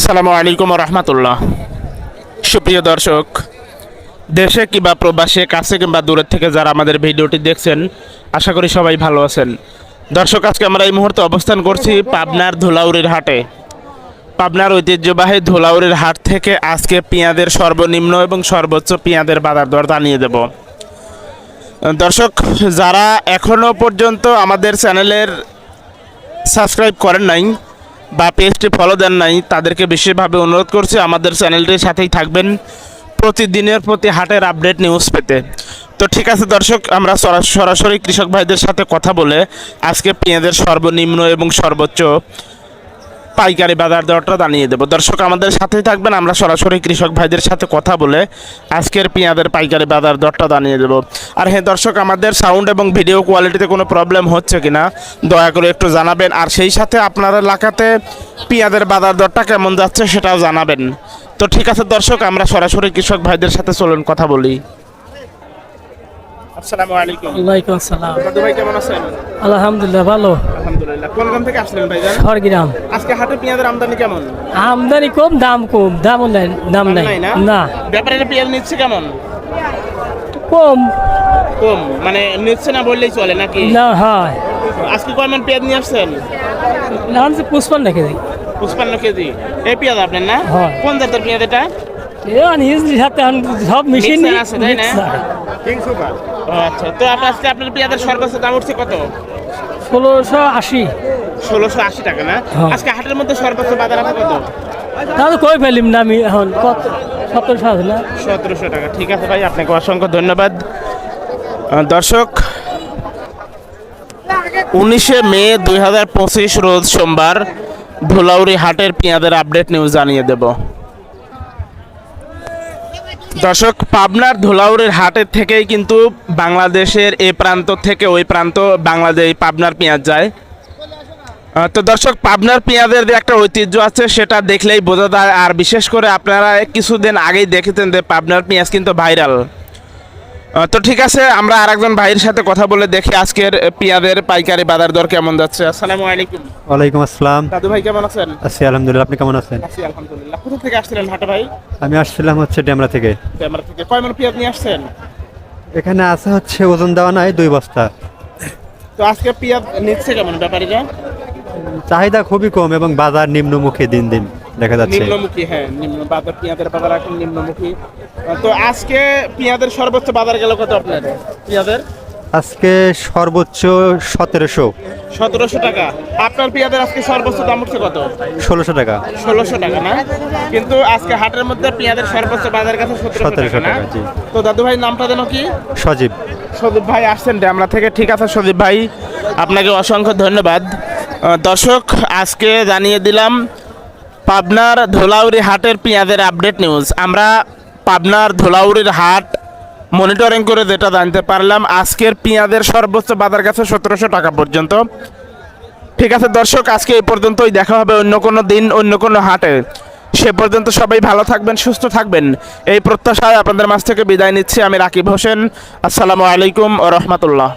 আসসালামু আলাইকুম রহমতুল্লাহ। সুপ্রিয় দর্শক, দেশে কিংবা প্রবাসে, কাছে কিংবা দূরের থেকে যারা আমাদের ভিডিওটি দেখছেন, আশা করি সবাই ভালো আছেন। দর্শক, আজকে আমরা এই মুহূর্তে অবস্থান করছি পাবনার ধুলাউরির হাটে। পাবনার ঐতিহ্যবাহী ধুলাউরির হাট থেকে আজকে পেঁয়াজের সর্বনিম্ন এবং সর্বোচ্চ পেঁয়াজের বাজার দর জানিয়ে দেব। দর্শক, যারা এখনও পর্যন্ত আমাদের চ্যানেলের সাবস্ক্রাইব করেন নাই বা পেজটি ফলো দেন নাই, তাদেরকে বিশেষভাবে অনুরোধ করছি আমাদের চ্যানেলটির সাথেই থাকবেন। প্রতিদিনের প্রতি হাটের আপডেট নিউজ পেতে। তো ঠিক আছে দর্শক, আমরা সরা- সরাসরি কৃষক ভাইদের সাথে কথা বলে আজকে পেঁয়াজের সর্বনিম্ন এবং সর্বোচ্চ পাইকারি বাজার দরটা জানিয়ে দেবো। দর্শক আমাদের সাথেই থাকবেন। আমরা সরাসরি কৃষক ভাইদের সাথে কথা বলে আজকের পেঁয়াজের পাইকারি বাজার দরটা জানিয়ে দেবো। আর হ্যাঁ দর্শক আমাদের সাউন্ড এবং ভিডিও কোয়ালিটিতে কোনো প্রবলেম হচ্ছে কিনা দয়া করে একটু জানাবেন। আর সেই সাথে আপনার এলাকাতে পেঁয়াজের বাজার দরটা কেমন যাচ্ছে সেটাও জানাবেন। তো ঠিক আছে দর্শক আমরা সরাসরি কৃষক ভাইদের সাথে চলুন কথা বলি। আসসালামু আলাইকুম। ওয়ালাইকুম আসসালাম। ভাই কেমন আছেন? আলহামদুলিল্লাহ ভালো। কোন থেকে আসলেন ভাইজান? খড়গ্রাম আজকে হাটে পেঁয়াজের আমদানি কেমন? আমদানি কম দাম কম দাম নাই দাম নাই। না? না। ব্যাপারীরা পেঁয়াজ নিচ্ছে কেমন? কম। কম? মানে নিচ্ছে না বললেই চলে নাকি? না হয়। আজকে কয় মন পেঁয়াজ নিয়ে আসছেন? না হচ্ছে পুষ্পান রেখে দিই পঁচপান্ন কেজি। এই পেঁয়াজ আপনার না? হ্যাঁ। কোন জাতের পেঁয়াজ এটা? সব মেশিন আছে, তাই না? আচ্ছা। তো আপনার আজকে আপনার পেঁয়াজের সর্বোচ্চ দাম উঠছে কত? ষোলোশো আশি। ষোলোশো আশি টাকা না? হ্যাঁ। আজকে হাটের মধ্যে সর্বোচ্চ বাজার কত? তাহলে কই ফেলিম না আমি এখন কত? সতেরোশো আছে না? সতেরোশো টাকা। ঠিক আছে ভাই আপনাকে অসংখ্য ধন্যবাদ। দর্শক উনিশে মে দুই হাজার পঁচিশ রোজ সোমবার ধুলাউড়ি হাটের পেঁয়াজের আপডেট নিউজ জানিয়ে দেব। দর্শক, পাবনার ধোলাউরের হাটের থেকেই কিন্তু বাংলাদেশের এ প্রান্ত থেকে ওই প্রান্ত বাংলাদেশ পাবনার পেঁয়াজ যায়। তো দর্শক, পাবনার পেঁয়াজের যে একটা ঐতিহ্য আছে, সেটা দেখলেই বোঝা যায়। আর বিশেষ করে আপনারা কিছুদিন আগেই দেখেছেন যে পাবনার পেঁয়াজ কিন্তু ভাইরাল। তো ঠিক আছে আমরা আরেকজন ভাইয়ের সাথে কথা বলে দেখি আজকের আহ, পেঁয়াজের পাইকারি বাজার দর কেমন যাচ্ছে। আসসালামু আলাইকুম। ওয়ালাইকুম আসসালাম। দাদু ভাই কেমন আছেন? আছি আলহামদুলিল্লাহ আপনি কেমন আছেন? আছি আলহামদুলিল্লাহ। কোথা থেকে আসছিলেন হাটে ভাই? আমি আসছিলাম হচ্ছে ডেমরা থেকে। আমরা থেকে। কয় মন পেঁয়াজ নিয়ে আসছেন? এখানে আছে হচ্ছে ওজন দেওয়া নাই দুই বস্তা। তো আজকে পেঁয়াজ নিচ্ছে কেমন ব্যাপারীরা? চাহিদা খুবই কম এবং বাজার নিম্নমুখী দিন দিন। দেখা যাচ্ছে। নিম্নমুখী হ্যাঁ নিম্ন বাজার পেঁয়াজের বাজার এখন নিম্নমুখী। তো আজকে পেঁয়াজের সর্বোচ্চ বাজার গেল কত আপনার? পেঁয়াজের? আজকে সর্বোচ্চ সতেরোশো। সতেরোশো টাকা। আপনার পেঁয়াজের আজকে সর্বোচ্চ দাম উঠছে কত? ষোলোশো টাকা। ষোলোশো টাকা না? কিন্তু আজকে হাটের মধ্যে পেঁয়াজের সর্বোচ্চ বাজার কাছে সতেরোশো টাকা জি। তো দাদু ভাই নামটা যেন কি? সজীব। সদীপ ভাই আসছেন ড্যামরা থেকে। ঠিক আছে সজীব ভাই আপনাকে অসংখ্য ধন্যবাদ। দর্শক আজকে জানিয়ে দিলাম পাবনার ধোলাউরি হাটের পেঁয়াজের আপডেট নিউজ আমরা পাবনার ধোলাউরির হাট মনিটরিং করে যেটা জানতে পারলাম, আজকের পেঁয়াজের সর্বোচ্চ বাজার কাছে সতেরোশো টাকা পর্যন্ত। ঠিক আছে দর্শক, আজকে এই পর্যন্তই দেখা হবে অন্য কোনো দিন, অন্য কোনো হাটে। সে পর্যন্ত সবাই ভালো থাকবেন, সুস্থ থাকবেন। এই প্রত্যাশায় আপনাদের মাছ থেকে বিদায় নিচ্ছি, আমি রাকিব হোসেন। আসসালামু আলাইকুম রহমতুল্লাহ।